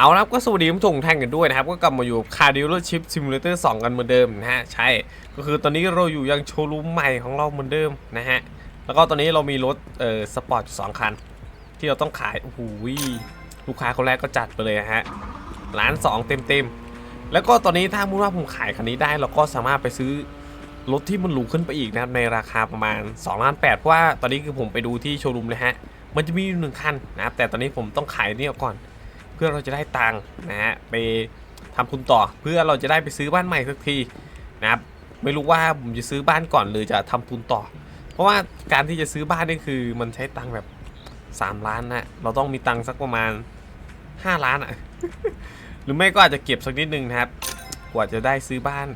เอาละครับก็สวัสดีคุณผู้ชมท่านกันด้วยนะครับ ก็กลับมาอยู่คาร์ดิโ r ชิพซิมูเลเตอร์2กันเหมือนเดิมนะฮะ ใช่ ก็คือตอนนี้เราอยู่ยังโชว์รูมใหม่ของเราเหมือนเดิมนะฮะ แล้วก็ตอนนี้เรามีรถเอ่อสปอร์ตสองคัน ที่เราต้องขาย โอ้โหลูกค้าคนแรกก็จัดไปเลยะฮะล้านสองเต็มเต็มๆแล้วก็ตอนนี้ถ้ามุติว่าผมขายคันนี้ได้เราก็สามารถไปซื้อรถที่มันหรูขึ้นไปอีกนะครับในราคาประมาณ2ล้านแเพราะว่าตอนนี้คือผมไปดูที่โชว์รูมเลยฮะมันจะมีอยู่หนึ่งคันนะครับแต่ตอนนี้ผมต้องขายนี่กก่อน เพื่อเราจะได้ตังค์นะฮะไปทำทุนต่อเพื่อเราจะได้ไปซื้อบ้านใหม่สักทีนะครับไม่รู้ว่าผมจะซื้อบ้านก่อนหรือจะทำทุนต่อ เพราะว่าการที่จะซื้อบ้านนี่คือมันใช้ตังค์แบบ 3 ล้านนะเราต้องมีตังค์สักประมาณ 5 ล้านอะหรือไม่ก็อาจจะเก็บสักนิดนึงนะครับ กว่าจะได้ซื้อบ้าน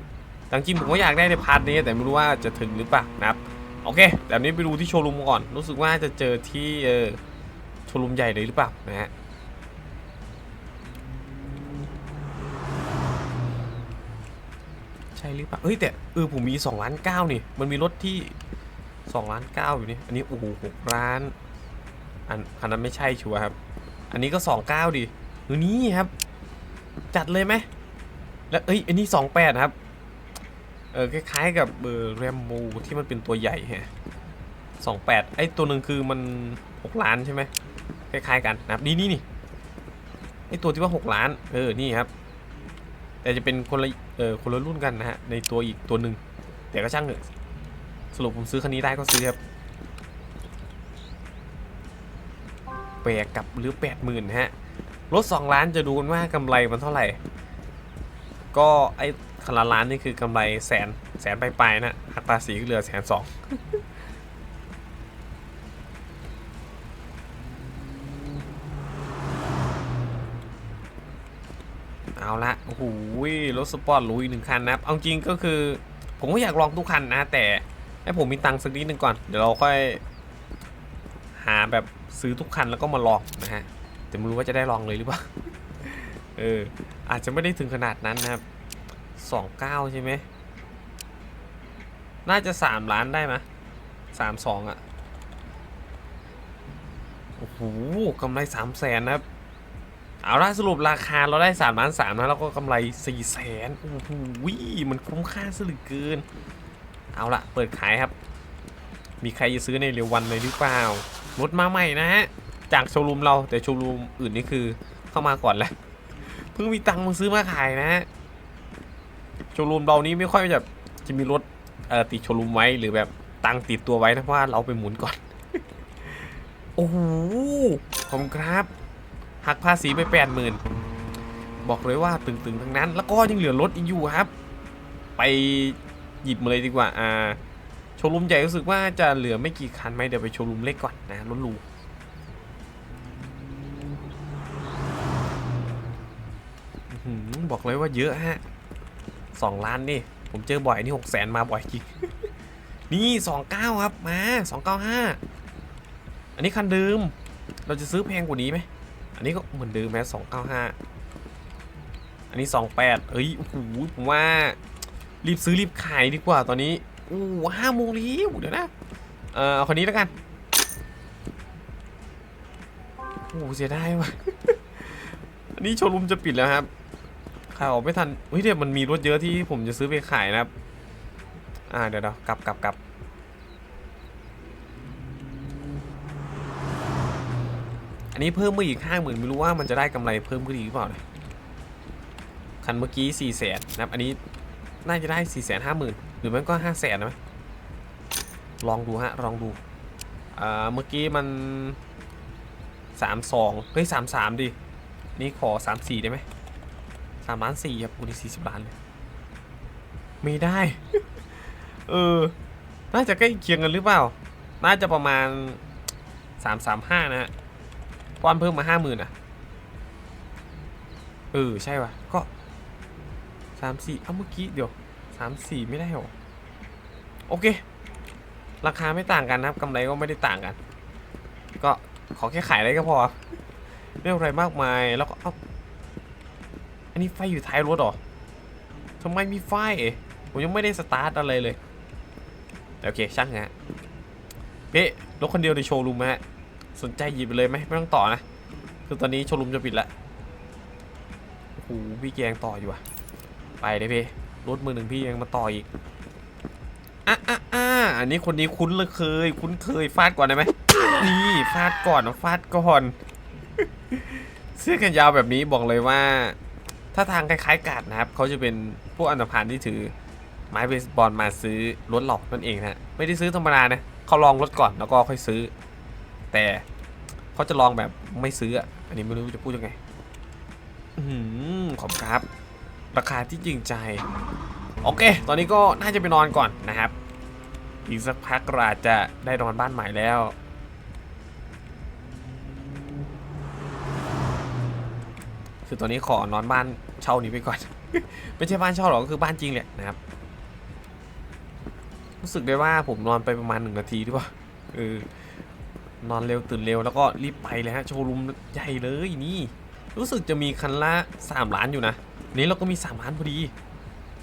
แต่จริงๆผมก็อยากได้ในพาร์ทนี้แต่ไม่รู้ว่าจะถึงหรือเปล่านะครับโอเคแต่อันนี้ไปดูที่โชว์รูมก่อน รู้สึกว่าจะเจอที่เออโชว์รูมใหญ่เลยหรือเปล่านะฮะ ช่หรือเปล่าเฮ้ยแต่เออผมมี2ล้านเก้านี่ มันมีรถที่2ล้านเก้าอยู่นี่ อันนี้โอ้โหหกล้านอันคันนั้นไม่ใช่ชัวร์ครับ อันนี้ก็2 9ดิเออนี่ครับ จัดเลยไหมแล้วเอ้ยอันนี้2 8ครับเออคล้ายๆกับเบอร์แรมโมที่มันเป็นตัวใหญ่ฮะสองแปดไอตัวหนึ่งคือมันหกล้านใช่ไหมคล้ายๆกันนะครับนี่นี่นี่ไอตัวที่ว่าหกล้าน เออนี่ครับ แต่จะเป็นคนละเออคนละรุ่นกันนะฮะในตัวอีกตัวหนึ่งแต่ก็ช่างเถอะสรุปผมซื้อคันนี้ได้ก็ซื้อครับแปดกับหรือแปดหมื่นฮะรถสองล้านจะดูกันว่ากำไรมันเท่าไหร่ ก็ไอ้คันละล้านนี่คือกำไรแสนแสนปลายๆนะหักภาษีเหลือแสนสอง เอาละโอ้โหร ถสปอร์ตหรูอีกหนึ่งคันนะครับ เอาจริงก็คือ ผมก็อยากลองทุกคันนะ แต่ให้ผมมีตังค์สักนิดหนึ่งก่อน เดี๋ยวเราค่อย หาแบบซื้อทุกคันแล้วก็มาลองนะฮะ แต่ไม่รู้ว่าจะได้ลองเลยหรือเปล่า เออ อาจจะไม่ได้ถึงขนาดนั้นนะครับสองเก้าใช่ไหม น่าจะสามล้านได้ไหมสามสองอะโอ้โหกำไรสามแสนนะครับ เอาละสรุปราคาเราได้3ล้าน3นะแล้วก็กำไร4ี่แสนโอ้โหมันคุ้มค่าซะเหลือเกิน เอาละเปิดขายครับ มีใครจะซื้อในเร็ววันเลยหรือเปล่ารถมาใหม่นะฮะ จากโชว์รูมเราแต่โชว์รูมอื่นนี่คือเข้ามาก่อนแหละเพิ่งมีตังค์มาซื้อมาขายนะฮะโชว์รูมเรานี้ไม่ค่อยแบบจะมีรถติดโชว์รูมไว้หรือแบบตังค์ติดตัวไว้นะเพราะว่าเราไปหมุนก่อน โอ้โหขอบคุณครับ หักภาษีไปแปดหมื่นบอกเลยว่าตึงๆทั้งนั้น แล้วก็ยังเหลือรถอีกอยู่ครับ ไปหยิบมาเลยดีกว่าอ่าโชว์รูมใหญ่รู้สึกว่าจะเหลือไม่กี่คันไหมเดี๋ยวไปโชว์รูมเล็กก่อนนะรถรูบอกเลยว่าเยอะฮะสองล้านนี่ ผมเจอบ่อยนี่หกแสนมาบ่อยจริงนี่สองเก้าครับมาสองเก้าห้าอันนี้คันเดิม เราจะซื้อแพงกว่านี้ไหม นนี้ก็เหมือนเดิมแม้สองเก้าห้าอันนี้สองแปดเอ้ยโอ้โหผมว่า รีบซื้อรีบขายดีกว่าตอนนี้โอ้ห้าโมงแล้วเดี๋ยวนะ เออเอาคนนี้แล้วกัน โอ้เสียดายว่ะอันนี้โชว์รูมจะปิดแล้วครับขายออกไม่ทันเฮ้ยเดี๋ยวมันมีรถเยอะที่ผมจะซื้อไปขายนะครับ อ่าเดี๋ยวเดี๋ยวกลับกลับกลับ นนี้เพิ่มมาอีกห้าหมื่นไม่รู้ว่ามันจะได้กำไรเพิ่มขึ้นอีกหรือเปล่านะคันเมื่อกี้สี่แสนนะครับ อันนี้น่าจะได้สี่แสนห้าหมื่นหรือมันก็ห้าแสนนะลองดูฮะ ลองดูอ่าเมื่อกี้มันสามสองเฮ้ยสามสามดิ นี่ขอสามสี่ได้ไหมสามล้านสี่ครับกูนี่สี่สิบล้านเลยไม่ได้ เออ น่าจะใกล้เคียงกันหรือเปล่า น่าจะประมาณสามสามห้านะฮะ ป้อนเพิ่มมาห้าหมื่นอะ เออ ใช่ว่ะ ก็สามสี่เอ้าเมื่อกี้เดี๋ยวสามสี่ไม่ได้หรอ โอเค ราคาไม่ต่างกันนะครับกำไรก็ไม่ได้ต่างกัน ก็ขอแค่ขายได้ก็พอ ไม่เอาอะไรมากมาย แล้วก็เอ้าอันนี้ไฟอยู่ท้ายรถหรอทำไมมีไฟ ผมยังไม่ได้สตาร์ทอะไรเลย โอเคช่างฮะเฮ้รถคนเดียวในโชว์รูมไหมฮะ สนใจหยิบไปเลยไหมไม่ต้องต่อนะ คือตอนนี้โชว์รูมจะปิดแล้วโหพี่แกยังต่ออยู่อะไปเลยพี่รถมือหนึ่งพี่ยังมาต่ออีกอะอะอะอันนี้คนนี้คุ้นเลยเคย คุ้นเคยฟาดก่อนได้ไหมนี่ฟาดก่อนฟาดก่อนเสื้อแขนยาวแบบนี้บอกเลยว่า ถ้าทางคล้ายๆกาดนะครับเขาจะเป็นพวกอันธพาลที่ถือไม้เบสบอลมาซื้อรถหลอกนั่นเองนะฮะไม่ได้ซื้อธรรมดานะเขาลองรถก่อนแล้วก็ค่อยซื้อ แต่เขาจะลองแบบไม่ซื้ออะอันนี้ไม่รู้จะพูดยังไง อืมขอบครับ ราคาที่จริงใจ โอเค ตอนนี้ก็น่าจะไปนอนก่อนนะครับ อีกสักพักเราอาจจะได้นอนบ้านใหม่แล้วคือตอนนี้ขอนอนบ้านเช่านี้ไปก่อน ไม่ใช่บ้านเช่าหรอกก็คือบ้านจริงแหละนะครับ รู้สึกได้ว่าผมนอนไปประมาณหนึ่งนาทีหรือเปล่าเออ นอนเร็วตื่นเร็วแล้วก็รีบไปเลยฮะโชว์รูมใหญ่เลยนี่ รู้สึกจะมีคันละ 3 ล้านอยู่นะ นี้เราก็มี 3 ล้านพอดี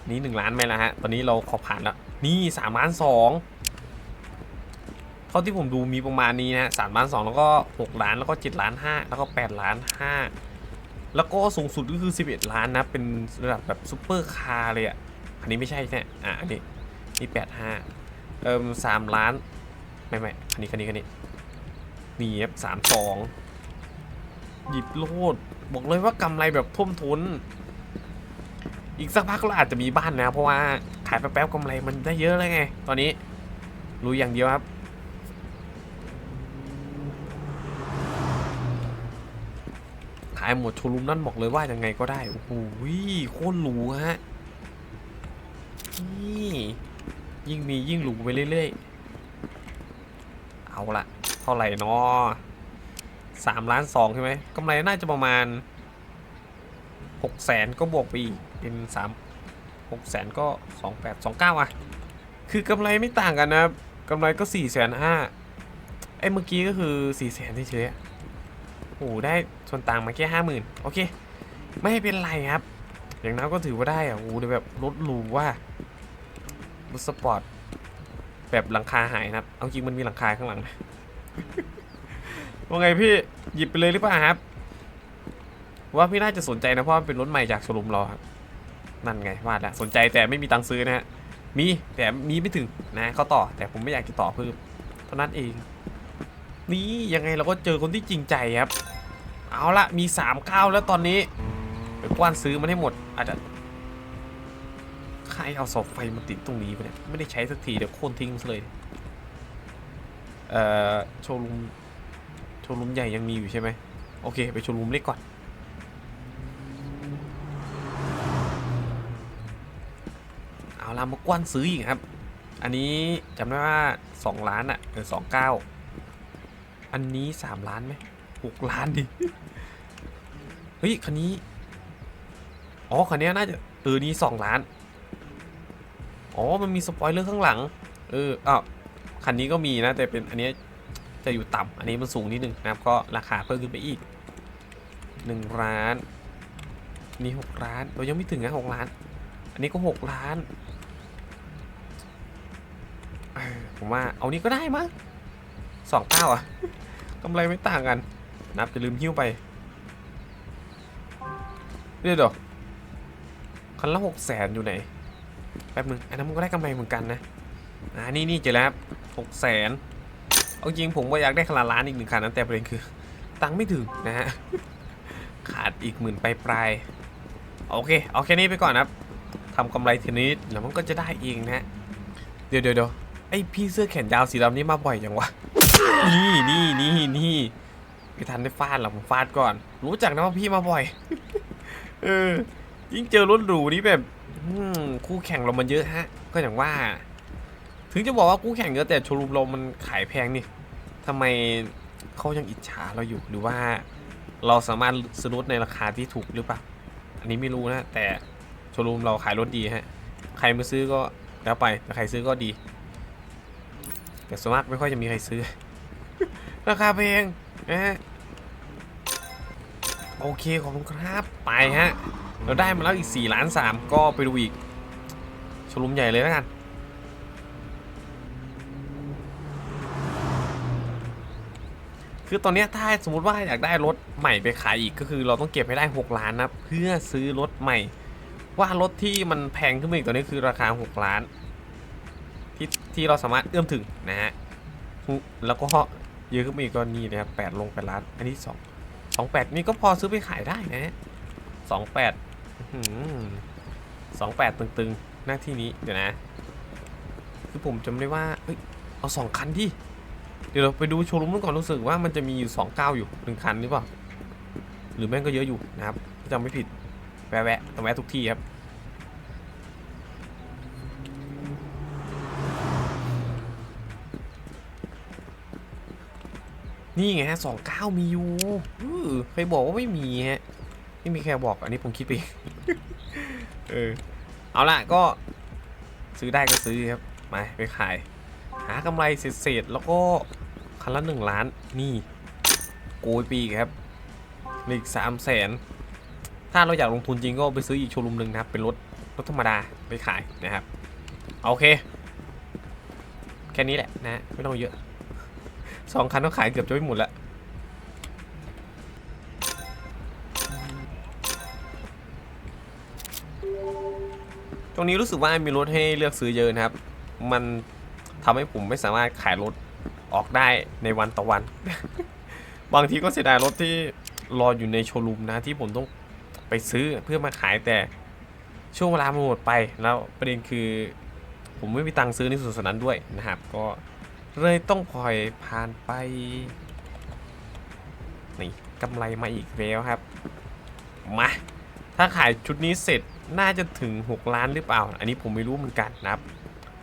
นี่ 1 ล้านไหมล่ะฮะ ตอนนี้เราขอผ่านแล้ว นี่ 3 ล้าน2เท่าที่ผมดูมีประมาณนี้นะสามล้านสองแล้วก็ 6 ล้านแล้วก็ 7 ล้าน 5 แล้วก็ 8 ล้าน 5 แล้วก็สูงสุดก็คือ 11 ล้านนะ เป็นระดับแบบซูเปอร์คาร์เลยอะ อันนี้ไม่ใช่ใช่อะอันนี้นี่8 5เอิมสามล้าน ไม่ไม่อันนี้คันนี้คันนี้ นี่ครับสามสองหยิบโลด บอกเลยว่ากำไรแบบท่วมท้นอีกสักพักเราอาจจะมีบ้านนะ เพราะว่าขายแป๊บๆกำไรมันได้เยอะเลยไง ตอนนี้รู้อย่างเดียวครับขายหมดโชว์รูมนั่นบอกเลยว่ายังไงก็ได้ โอ้โหโคตรหรูฮะนี่ยิ่งมียิ่งหรูไปเรื่อยๆ เอาละ ท่าไหร่เนาะสามล้านสองใช่ไหมกำไรน่าจะประมาณหกแสนก็บวกไปอีกเป็นสามหกแสนก็สองแปดสองเก้าอะ คือกำไรไม่ต่างกันนะกำไรก็สี่แสนห้าไอ้เมื่อกี้ก็คือสี่แสนเฉยๆโอ้โหได้ส่วนต่างมาแค่ห้าหมื่นโอเค ไม่เป็นไรครับ อย่างน้อยก็ถือว่าได้อะโอ้โหเดี๋ยวแบบรถหรูว่ารถสปอร์ตแบบหลังคาหายนะครับ เอาจริงมันมีหลังคาข้างหลังนะ ว่าไงพี่หยิบไปเลยหรือเปล่าครับ ว่าพี่น่าจะสนใจนะเพราะมันเป็นรถใหม่จากโชว์รูมเราครับนั่นไงว่าแล้วสนใจแต่ไม่มีตังค์ซื้อนะฮะมีแต่มีไม่ถึงนะเขาต่อ แต่ผมไม่อยากจะต่อเพิ่มเท่านั้นเอง นี่ยังไงเราก็เจอคนที่จริงใจครับ เอาละมีสามเก้าแล้วตอนนี้ไปกว้านซื้อมันให้หมด อาจจะใครเอาเสาไฟมาติดตรงนี้ไปเนี่ยไม่ได้ใช้สักทีเดี๋ยวโค่นทิ้งเลย เอ่อโชว์รูมโชว์รูมใหญ่ยังมีอยู่ใช่ไหมโอเค ไปโชว์รูมเล็กก่อน เอาละมากว้านซื้ออีกครับ อันนี้จำได้ว่า 2 ล้านอะเออสองเก้าอันนี้ 3 ล้านไหมหกล้านดิ เฮ้ย คันนี้ อ๋อ คันนี้น่าจะเออนี้2ล้าน อ๋อ มันมีสปอยเลอร์ข้างหลัง เอออ้าว คันนี้ก็มีนะ แต่เป็นอันนี้จะอยู่ต่ำอันนี้มันสูงนิดนึงนะครับ ก็ราคาเพิ่มขึ้นไปอีก1ล้านนี่6ล้านเรายังไม่ถึงนะ6ล้าน อันนี้ก็ 6 ล้านผมว่าเอานี้ก็ได้มั้งสองเก้าอะกำไรไม่ต่างกัน นับจะลืมหิ้วไปเดี๋ยวเดี๋ยวคันละหกแสนอยู่ไหน แป๊บนึงอันนั้นมันก็ได้กำไรเหมือนกันนะอ่านี่นี่เจอแล้ว หกแสนเอาจริงผมก็อยากได้คันละล้านอีกหนึ่งคันนะแต่ประเด็นคือ ตังค์ไม่ถึงนะฮะ ขาดอีกหมื่นปลายปลายโอเค เอาแค่นี้ไปก่อนนะครับทำกำไรทีนี้แล้วมันก็จะได้เองนะฮะ เดี๋ยวเดี๋ยวเดี๋ยวไอพี่เสื้อแขนยาวสีดำนี่มาบ่อยจังวะ นี่นี่นี่นี่ไม่ทันได้ฟาดหรอกผมฟาดก่อน รู้จักนะว่าพี่มาบ่อย เออยิ่งเจอรถหรูนี่แบบคู่แข่งเรามันเยอะฮะ ก็อย่างว่า ถึงจะบอกว่าคู่แข่งเยอะแต่โชว์รูมเรามันขายแพงนี่ทำไมเขายังอิจฉาเราอยู่หรือว่าเราสามารถซื้อรถในราคาที่ถูกหรือเปล่า อันนี้ไม่รู้นะ แต่โชว์รูมเราขายรถดีฮะ ใครมาซื้อก็แล้วไปแต่ใครซื้อก็ดี แต่ส่วนมากไม่ค่อยจะมีใครซื้อ ราคาแพงนะฮะโอเคขอบคุณครับไปฮะ เราได้มาแล้วอีก4ล้าน3ก็ไปดูอีกโชว์รูมใหญ่เลยแล้วกัน คือตอนนี้ถ้าสมมติว่าอยากได้รถใหม่ไปขายอีกก็คือเราต้องเก็บให้ได้ 6 ล้านนะเพื่อซื้อรถใหม่ ว่ารถที่มันแพงขึ้นมาอีกตอนนี้คือราคา 6 ล้าน ที่ที่เราสามารถเอื้อมถึงนะฮะแล้วก็เยอะขึ้นมาอีกก็นี่นะครับแปดลงไปล้าน อันนี้สองสองแปดนี่ก็พอซื้อไปขายได้นะฮะสองแปดสองแปดตึงๆ หน้าที่นี้เดี๋ยวนะ คือผมจำได้ว่า เอ้ย เอาสองคันที่ เดี๋ยวเราไปดูโชว์รูมนู้นก่อนรู้สึกว่ามันจะมีอยู่สองเก้าอยู่หนึ่งคันหรือเปล่า หรือแม่งก็เยอะอยู่นะครับจำไม่ผิดแวะแวะต้องแวะทุกที่ครับนี่ไงฮะสองเก้ามีอยู่เออใครบอกว่าไม่มีฮะ ไม่มีใครบอก อันนี้ผมคิดไปเองเออเอาล่ะก็ซื้อได้ก็ซื้อครับ มาไปขาย หากำไรเศษๆแล้วก็คันละหนึ่งล้านนี่โกยปีครับเหลืออีกสามแสนถ้าเราอยากลงทุนจริงก็ไปซื้ออีกโชว์รูมหนึ่งนะครับ เป็นรถรถธรรมดาไปขายนะครับ โอเค แค่นี้แหละนะไม่ต้องเยอะสองคันต้องขายเกือบจะไม่หมดละตรงนี้รู้สึกว่ามีรถให้เลือกซื้อเยอะนะครับ มัน ทำให้ผมไม่สามารถขายรถออกได้ในวันต่อวัน บางทีก็เสียดายรถที่รออยู่ในโชว์รูมนะที่ผมต้องไปซื้อเพื่อมาขายแต่ช่วงเวลามันหมดไป แล้วประเด็นคือ ผมไม่มีตังค์ซื้อในส่วนนั้นด้วยนะครับ ก็เลยต้องปล่อยผ่านไปนี่กำไรมาอีกแล้วครับมาถ้าขายชุดนี้เสร็จน่าจะถึง 6 ล้านหรือเปล่า อันนี้ผมไม่รู้เหมือนกันนะครับ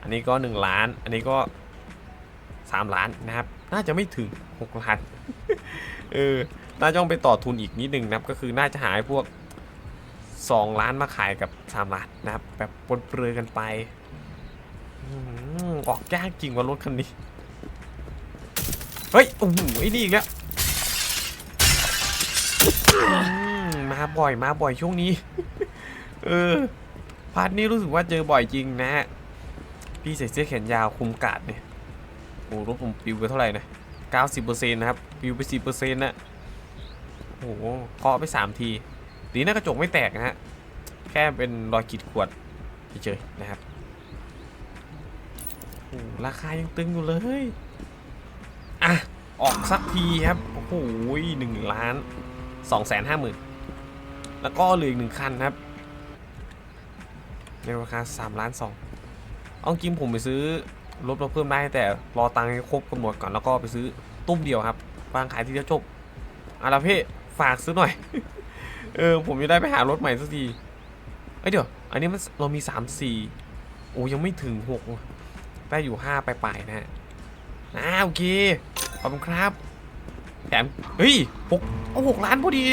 อันนี้ก็ 1 ล้าน อันนี้ก็ 3 ล้านนะครับ น่าจะไม่ถึง 6 ล้าน เออ น่าจะต้องไปต่อทุนอีกนิดนึงนะครับ ก็คือน่าจะหายพวก 2 ล้านมาขายกับ 3 ล้านนะครับ แบบปนเปลือกันไปอืมออกยากจริงว่ารถคันนี้ เฮ้ย โอ้โหไอ้นี่อีกแล้วอืมมาบ่อยมาบ่อยช่วงนี้ เออพาร์ทนี้รู้สึกว่าเจอบ่อยจริงนะฮะ พี่ใส่เสื้อแขนยาวคุมกาดเนี่ยโอ้รถผมปิวไปเท่าไหร่นะ90%นะครับปิวไป10%นะโอ้โหเคาะไป 3 ทีดีนะกระจกไม่แตกนะฮะ แค่เป็นรอยขีดข่วนเฉยๆนะครับโอ้ราคายังตึงอยู่เลย อะ ออกสักทีครับ โอ้โหหนึ่งล้านสองแสนห้าหมื่นแล้วก็เหลืออีกหนึ่งคันครับ ในราคา3ล้าน2 เอาจริงผมไปซื้อรถเราเพิ่มได้แต่รอตังค์ให้ครบกำหนดก่อนแล้วก็ไปซื้อตุ้มเดียวครับวางขายทีเดียวจบอาราเพ่ฝากซื้อหน่อย เออ ผมจะได้ไปหารถใหม่สักทีเอ้ยเดี๋ยว อันนี้มันเรามี 3 4 โอ้ยังไม่ถึง 6 ได้อยู่5ปลายๆนะฮะอ่าโอเค ขอบคุณครับ แถม เฮ้ยหกเอาหกล้านพอดี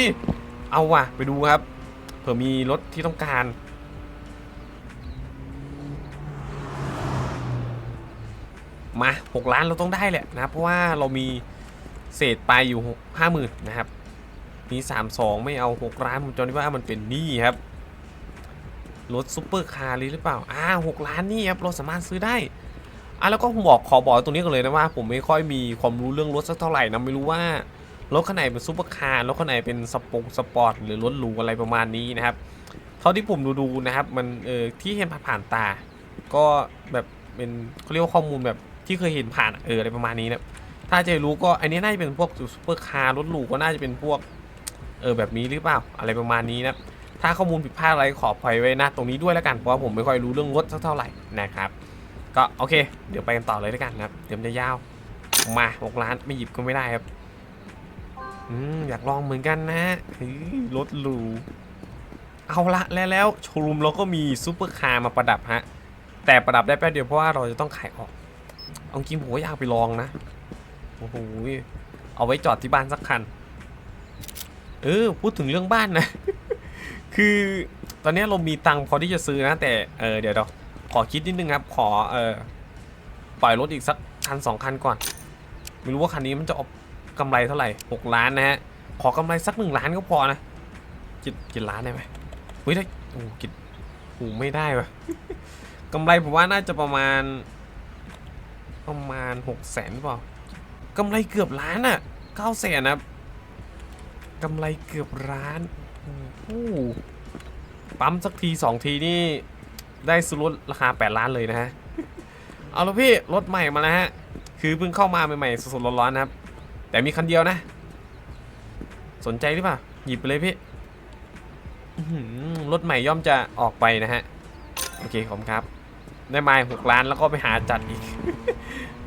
เอาว่ะ ไปดูครับ เผื่อมีรถที่ต้องการ มา 6 ล้านเราต้องได้แหละนะเพราะว่าเรามีเศษไปอยู่ห้าหมื่นนะครับมี3 2 ไม่เอา 6 ล้านผมจำได้ว่ามันเป็นหนี้ครับรถซุปเปอร์คาร์หรือเปล่าอ่า6ล้านนี่ครับเราสามารถซื้อได้อะแล้วก็ผมบอกขอบอกตรงนี้กันเลยนะว่า ผมไม่ค่อยมีความรู้เรื่องรถสักเท่าไหร่นะไม่รู้ว่ารถคันไหนเป็นซุปเปอร์คาร์รถคันไหนเป็นสปงสปอร์ตหรือรถหรูอะไรประมาณนี้นะครับ เท่าที่ผมดูดูๆนะครับมันเออที่เห็นผ่านตา ก็แบบเป็นเขาเรียกว่าข้อมูลแบบ ที่เคยเห็นผ่านเอออะไรประมาณนี้นะถ้าจะรู้ก็อันนี้น่าจะเป็นพวกซุปเปอร์คาร์รถหรูก็น่าจะเป็นพวกเออแบบนี้หรือเปล่าอะไรประมาณนี้นะถ้าข้อมูลผิดพลาดอะไรขออภัยไว้นะตรงนี้ด้วยแล้วกันเพราะว่าผมไม่ค่อยรู้เรื่องรถเท่าไหร่นะครับ ก็โอเค เดี๋ยวไปกันต่อเลยแล้วกันนะครับเดี๋ยวจะยาวมา6ล้านไม่หยิบก็ไม่ได้ครับอืมอยากลองเหมือนกันนะเฮ้ยรถหรูเอาละแล้วแล้วโชว์รูมเราก็มีซูเปอร์คาร์มาประดับฮะแต่ประดับได้แป๊บเดียวเพราะว่าเราจะต้องขายออก เอาจริงผมก็อยากไปลองนะ โอ้โห เอาไว้จอดที่บ้านสักคัน เออ พูดถึงเรื่องบ้านนะ คือตอนนี้เรามีตังค์พอที่จะซื้อนะ แต่ เออ เดี๋ยวเราขอคิดนิดนึงครับ ขอ เออ ปล่อยรถอีกสักคันสองคันก่อน ไม่รู้ว่าคันนี้มันจะออกกำไรเท่าไหร่หกล้านนะฮะ ขอกำไรสักหนึ่งล้านก็พอนะกินกินล้านได้ไหมเฮ้ยได้โอ้กินโอ้ไม่ได้วะกำไรผมว่าน่าจะประมาณ ประมาณหกแสนเปล่ากำไรเกือบล้านอะเก้าแสนนะครับกำไรเกือบล้านโอ้โหปั๊มสักทีสองทีนี่ ได้ซื้อรถราคา 8 ล้านเลยนะฮะ เอาละพี่ รถใหม่มาแล้วฮะ คือเพิ่งเข้ามาใหม่ๆสดๆร้อนๆนะครับ แต่มีคันเดียวนะ สนใจหรือเปล่า หยิบไปเลยพี่รถใหม่ย่อมจะออกไปนะฮะ โอเค ขอบคุณครับ ได้มาหกล้านแล้วก็ไปหาจัดอีก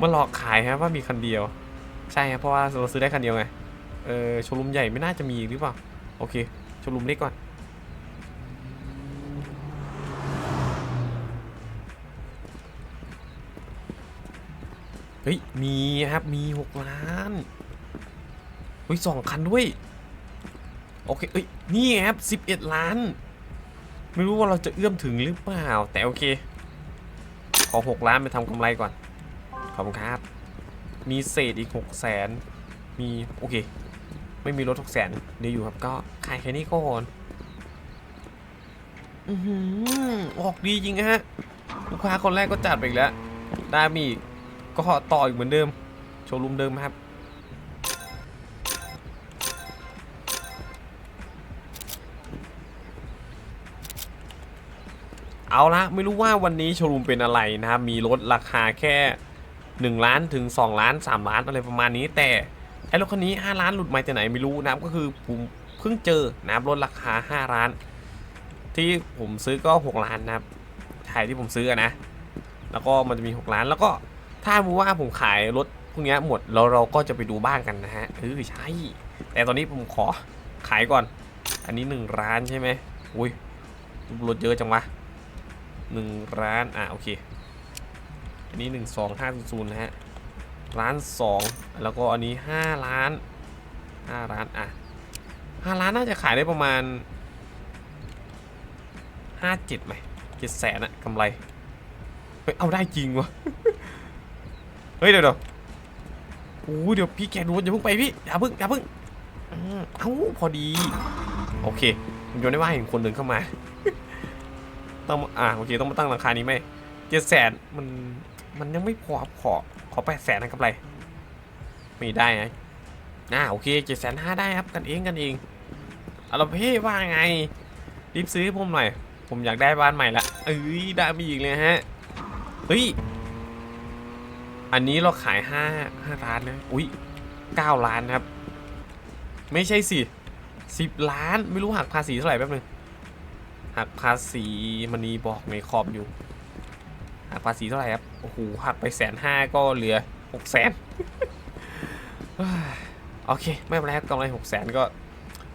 มาหลอกขายครับว่ามีคันเดียว ใช่ครับเพราะว่าเราซื้อได้คันเดียวไง เออโชว์รูมใหญ่ไม่น่าจะมีหรือเปล่า โอเคโชว์รูมเล็กก่อน เฮ้ย มีครับ มีหกล้านเฮ้ยสองคันด้วย โอเค เอ้ย นี่ครับสิบเอ็ดล้าน ไม่รู้ว่าเราจะเอื้อมถึงหรือเปล่า แต่โอเค ขอหกล้านไปทำกำไรก่อน ขอบคุณครับ มีเศษอีกหกแสนมี โอเค ไม่มีรถหกแสนเดี๋ยวอยู่ครับก็ขายแค่นี้ก่อนอือหือออกดีจริงฮะ ลูกค้าคนแรกก็จัดไปอีกแล้ว ได้มีอีกก็ต่ออีกเหมือนเดิม โชว์รูมเดิมครับ เอาละไม่รู้ว่าวันนี้โชว์รูมเป็นอะไรนะครับ มีรถราคาแค่ 1 ล้านถึง 2 ล้าน 3 ล้านอะไรประมาณนี้ แต่ไอ้รถคันนี้ 5 ล้านหลุดมาจากไหนไม่รู้นะครับก็คือผมเพิ่งเจอนะครับรถราคา 5 ล้าน ที่ผมซื้อก็ 6 ล้านนะครับถ่ายที่ผมซื้อนะ แล้วก็มันจะมี 6 ล้าน แล้วก็ถ้ามูว่าผมขายรถพวกนี้หมดแล้วเราก็จะไปดูบ้านกันนะฮะเออใช่ แต่ตอนนี้ผมขอขายก่อน อันนี้ 1 ล้านใช่ไหมอุ้ยรถเยอะจังวะ หนึ่งล้าน อะ โอเค อันนี้หนึ่งสองห้าศูนย์นะฮะล้านสองแล้วก็อันนี้ห้าล้านห้าล้าน อะห้าล้านน่าจะขายได้ประมาณห้าจ็ดไหมเจ็ดแสนอะกำไร เฮ้ย เอาได้จริงวะ เฮ้ย เดี๋ยวเดี๋ยวโอ้เดี๋ยวพี่แกดูอย่าเพิ่งไปพี่ อย่าเพิ่งอย่าเพิ่งเอ้าพอดี โอเคผมโยนได้ว่าเห็นคนเดินเข้ามา ต้องอ่าโอเคต้องมาตั้งราคานี้ไหมเจ็ดแสนมันมันยังไม่พอครับขอขอแปดแสนนะครับไรไม่ได้นะอ่าโอเคเจ็ดแสนห้าได้ครับกันเองกันเองเอาละเพ่ว่าไงรีบซื้อให้ผมหน่อยผมอยากได้บ้านใหม่ละเอ้ยได้มาอีกเลยฮะเฮ้ยอันนี้เราขายห้าห้าล้านนะอุ้ยเก้าล้านครับ ไม่ใช่สิสิบล้านไม่รู้หักภาษีเท่าไหร่แป๊บนึง หักภาษีมันมีบอกในคอมอยู่ หักภาษีเท่าไหร่ครับ โอ้โห หักไปแสนห้าก็เหลือหกแสนโอเค ไม่เป็นไรครับกำไรหกแสนก็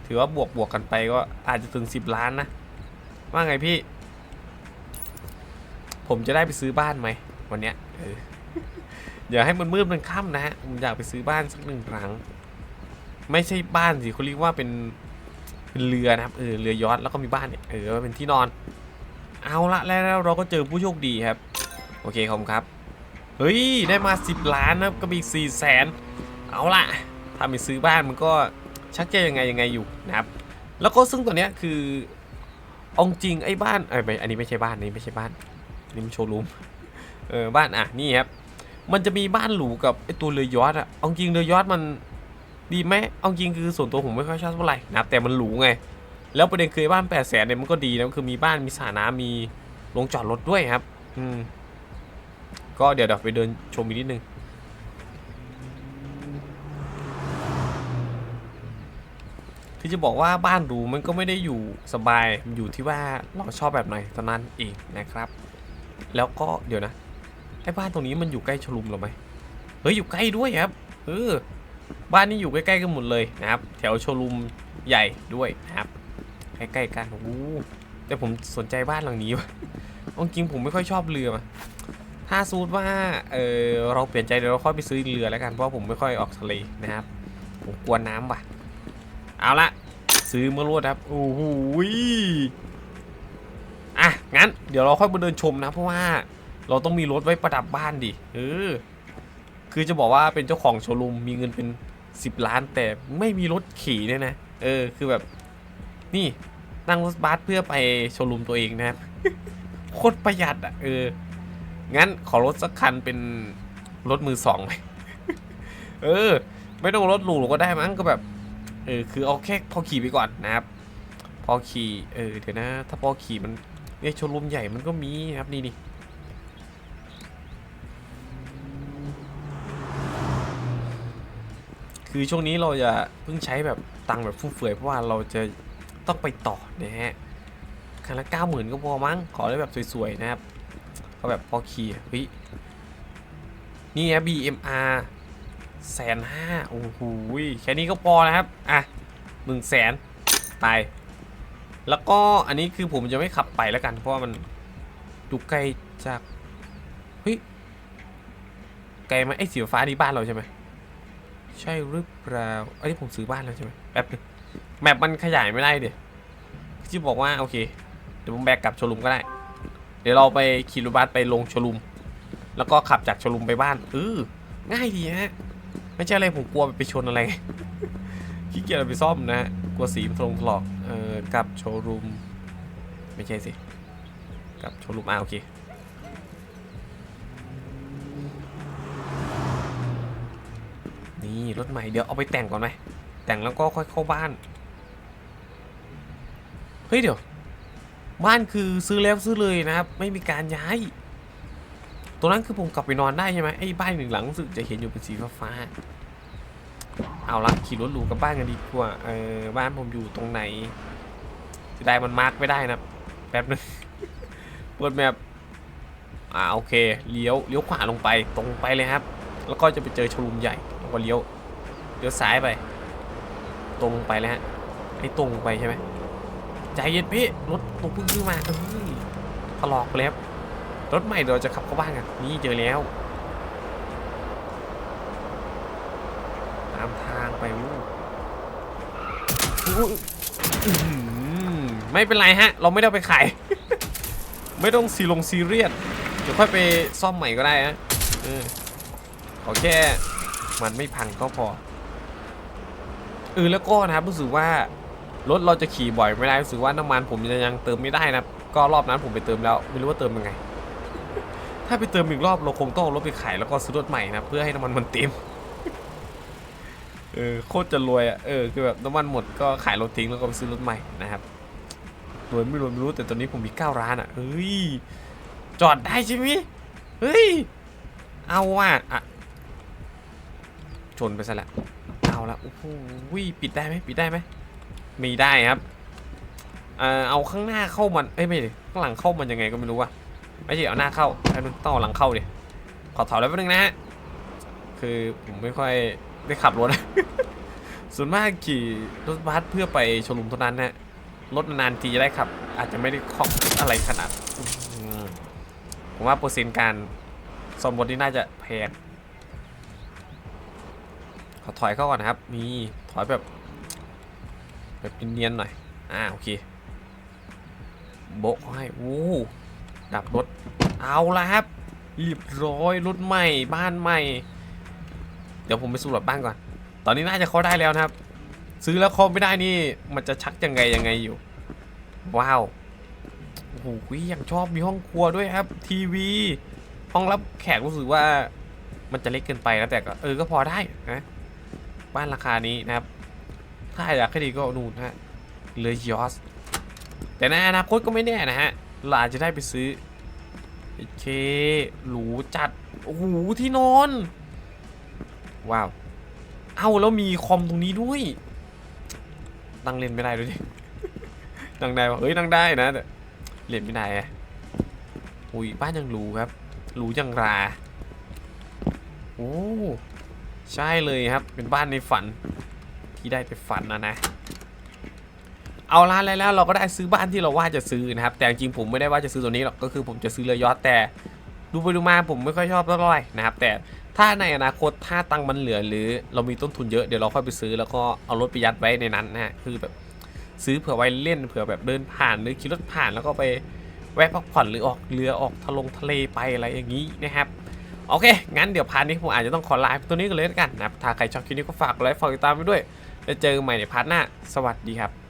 ถือว่าบวกบวกกันไปก็อาจจะถึงสิบล้านนะ ว่าไงพี่ ผมจะได้ไปซื้อบ้านไหม วันเนี้ยเอออย่าให้มันมืดมันค่ำนะฮะ ผมอยากไปซื้อบ้านสักหนึ่งครั้งไม่ใช่บ้านสิเขาเรียกว่าเป็น เป็นเรือนะครับเออเรือยอทแล้วก็มีบ้านเนี่ยเออเป็นที่นอน เอาละแล้วเราก็เจอผู้โชคดีครับ โอเคขอบคุณครับ เฮ้ย ได้มา 10 ล้านนะครับก็มีอีก4แสนเอาละถ้าไปซื้อบ้านมันก็ชักจะยังไงยังไงอยู่นะครับ แล้วก็ซึ่งตัวเนี้ยคืออาจริงไอ้บ้านเอ้ไม่อันนี้ไม่ใช่บ้านนี้ไม่ใช่บ้านนี่มันโชว์รูมเออบ้านอะนี่ครับมันจะมีบ้านหรูกับไอ้ตัวเรือยอทอะอาจริงเรือยอทมัน ดีไหมเอาจริงคือส่วนตัวผมไม่ค่อยชอบเท่าไหร่นะครับแต่มันหรูไง แล้วประเด็นคือบ้านแปดแสนเนี่ยมันก็ดีนะคือมีบ้านมีสระน้ำมีโรงจอดรถด้วยครับ อืม ก็เดี๋ยวเดี๋ยวไปเดินชมอีกนิดนึงที่จะบอกว่าบ้านหรูมันก็ไม่ได้อยู่สบายอยู่ที่ว่าเราชอบแบบไหนตอนนั้นเองนะครับ แล้วก็เดี๋ยวนะไอ้บ้านตรงนี้มันอยู่ใกล้ชลุมหรือไหมเฮ้ยอยู่ใกล้ด้วยครับเออ บ้านนี้อยู่ใกล้ๆกันหมดเลยนะครับ แถวโชว์รูมใหญ่ด้วยนะครับ ใกล้ๆกันโอ้โหแต่ผมสนใจบ้านหลังนี้ว่ะอาจริงผมไม่ค่อยชอบเรือว่ะถ้าสูตรว่าเออเราเปลี่ยนใจเดี๋ยวเราค่อยไปซื้อเรือแล้วกันเพราะผมไม่ค่อยออกทะเลนะครับผมกลัวน้ำว่ะ เอาละซื้อเมื่อรวดครับโอ้โหอะงั้นเดี๋ยวเราค่อยมาเดินชมนะเพราะว่าเราต้องมีรถไว้ประดับบ้านดิเออ คือจะบอกว่าเป็นเจ้าของโชว์รูมมีเงินเป็น 10 ล้าน แต่ไม่มีรถขี่เนี่ยนะ เออ คือแบบ นี่นั่งรถบัสเพื่อไปโชว์รูมตัวเองนะครับโคตรประหยัดอะ เออ งั้นขอรถสักคันเป็นรถมือสองไหมเออ ไม่ต้องรถหรูก็ได้มั้งก็แบบ เออ คือเอาแค่พอขี่ไปก่อนนะครับ พอขี่ เออ เดี๋ยวนะ ถ้าพอขี่มันเนี่ยโชว์รูมใหญ่มันก็มีนะครับนี่นี่ คือช่วงนี้เราจะเพิ่งใช้แบบตังค์แบบฟุ่มเฟือยเพราะว่าเราจะต้องไปต่อนะฮะคันละเก้าหมื่นก็พอมั้งขอได้แบบสวยๆนะครับก็แบบพอขี่เฮ้ยนี่นะ BMR แสนห้าโอ้โหแค่นี้ก็พอนะครับ อะหนึ่งแสนไปแล้วก็อันนี้คือผมจะไม่ขับไปแล้วกัน เพราะว่ามันดูไกลจากเฮ้ยไกลไหมไอ้สีฟ้านี่บ้านเราใช่ไหม ใช่หรือเปล่าอันนี้ผมซื้อบ้านแล้วใช่ไหมแป๊บนึงแมปมันขยายไม่ได้เดี๋ยวที่บอกว่าโอเค เดี๋ยวผมแบกกลับโชว์รูมก็ได้ เดี๋ยวเราไปขี่รถบัสไปลงโชว์รูมแล้วก็ขับจากโชว์รูมไปบ้านเออง่ายดีฮะ ไม่ใช่อะไรผมกลัวไปชนอะไรขี้เกียจไปซ่อมนะกลัวสีมันถลงถลอกเออกลับโชว์รูมไม่ใช่สิกลับโชว์รูมอะโอเค นี่ รถใหม่ เดี๋ยวเอาไปแต่งก่อนไหม แต่งแล้วก็ค่อยเข้าบ้าน เฮ้ยเดี๋ยว บ้านคือซื้อแล้วซื้อเลยนะครับ ไม่มีการย้ายตัวนั้นคือผมกลับไปนอนได้ใช่ไหมไอ้บ้านหนึ่งหลังสึกจะเห็นอยู่เป็นสีฟ้าๆเอาละขี่รถหรูกับบ้านกันดีกว่า เออบ้านผมอยู่ตรงไหนจะได้มันมาร์กไม่ได้นะแป๊บนึงเปิดแมพอ่าโอเคเลี้ยวเลี้ยวขวาลงไปตรงไปเลยครับ แล้วก็จะไปเจอชว์รูมใหญ่แล้วก็เลี้ยว เลี้ยวซ้ายไป ตรงไปเลยฮะให้ตรงไปใช่ไหมใจเย็นพี่รถตรงเพิ่งซื้อมาเอ้ยถลอกไปแล้วรถใหม่เราจะขับเข้าบ้านกันนี่เจอแล้วตามทางไปวู้อู้อื้อหือไม่เป็นไรฮะ เราไม่ได้อาไปขาย ไม่ต้องซีลงซีเรียสเดี๋ยวค่อยไปซ่อมใหม่ก็ได้ฮะขอแค่มันไม่พังก็พอ เออแล้วก็นะครับรู้สึกว่ารถเราจะขี่บ่อยไม่ได้รู้สึกว่าน้ำมันผมยังเติมไม่ได้นะก็รอบนั้นผมไปเติมแล้วไม่รู้ว่าเติมยังไง ถ้าไปเติมอีกรอบเราคงต้องรถไปขายแล้วก็ซื้อรถใหม่นะเพื่อให้น้ำมันมันเต็มเออโคตรจะรวยอะเออคือแบบน้ำมันหมดก็ขายรถทิ้งแล้วก็ไปซื้อรถใหม่นะครับรวยไม่รวยไม่รู้แต่ตอนนี้ผมมี9ร้านอะเฮ้ยจอดได้ใช่ไหมเฮ้ยเอาว่ะอะชนไปซะและ ละโอ้โหปิดได้ไหมปิดได้ไหมมีได้ครับเออเอาข้างหน้าเข้ามันเอ้ยไม่ดิข้างหลังเข้ามันยังไงก็ไม่รู้ว่ะไม่ใช่เอาหน้าเข้าแป๊บนึงต้องเอาหลังเข้าดิขอถอยแล้วแป๊บนึงนะฮะคือผมไม่ค่อยได้ขับรถส่วนมากขี่รถบัสเพื่อไปชว์รูมเท่านั้นนะรถนานๆทีจะได้ขับ อาจจะไม่ได้คล่องอะไรขนาดผมว่าเปอร์เซ็นต์การซ่อมรถนี่น่าจะแพง ขอถอยเข้าก่อนนะครับ มีถอยแบบ แบบเนียนๆหน่อย อ่าโอเค โบะเขาให้วู้ดับรถ เอาละครับเรียบร้อยรถใหม่บ้านใหม่ เดี๋ยวผมไปสำรวจบ้านก่อน ตอนนี้น่าจะเข้าได้แล้วนะครับ ซื้อแล้วเข้าไม่ได้นี่ มันจะชักยังไงยังไงอยู่ ว้าวโอ้โหยังชอบมีห้องครัวด้วยครับ ทีวี ห้องรับแขกรู้สึกว่ามันจะเล็กเกินไปนะแต่ก็เออก็พอได้นะ บ้านราคานี้นะครับ ถ้าอยากให้ดีก็นู่นฮะเลยยอส แต่ในอนาคตก็ไม่แน่นะฮะเราอาจจะได้ไปซื้อโอเคหรูจัด โอ้โห ที่นอน ว้าว เอาแล้วมีคอมตรงนี้ด้วย นั่งเล่นไม่ได้ด้วยดินั่งได้เฮ้ยนั่งได้นะแต่เล่นไม่ได้อะอุ้ยบ้านยังหรูครับหรูยังรา โอ้ ใช่เลยครับ เป็นบ้านในฝัน ที่ได้ไปฝันนะนะ เอาละแล้วแล้วเราก็ได้ซื้อบ้านที่เราว่าจะซื้อนะครับ แต่จริงผมไม่ได้ว่าจะซื้อตัวนี้หรอก ก็คือผมจะซื้อเรือยอทแต่ดูไปดูมาผมไม่ค่อยชอบเท่าไหร่นะครับ แต่ถ้าในอนาคตถ้าตังค์มันเหลือหรือเรามีต้นทุนเยอะเดี๋ยวเราค่อยไปซื้อแล้วก็เอารถไปยัดไว้ในนั้นนะฮะคือแบบซื้อเผื่อไว้เล่นเผื่อแบบเดินผ่านหรือขี่รถผ่านแล้วก็ไปแวะพักผ่อนหรือออกเรือออกทะลงทะเลไปอะไรอย่างนี้นะครับ โอเค งั้นเดี๋ยวพาร์ทนี้ผมอาจจะต้องขอไลฟ์ตัวนี้กันเลยกันนะครับถ้าใครชอบคลิปนี้ก็ฝากไลค์ฝากติดตามไปด้วย แล้วเจอกันใหม่ในพาร์ทหน้า สวัสดีครับ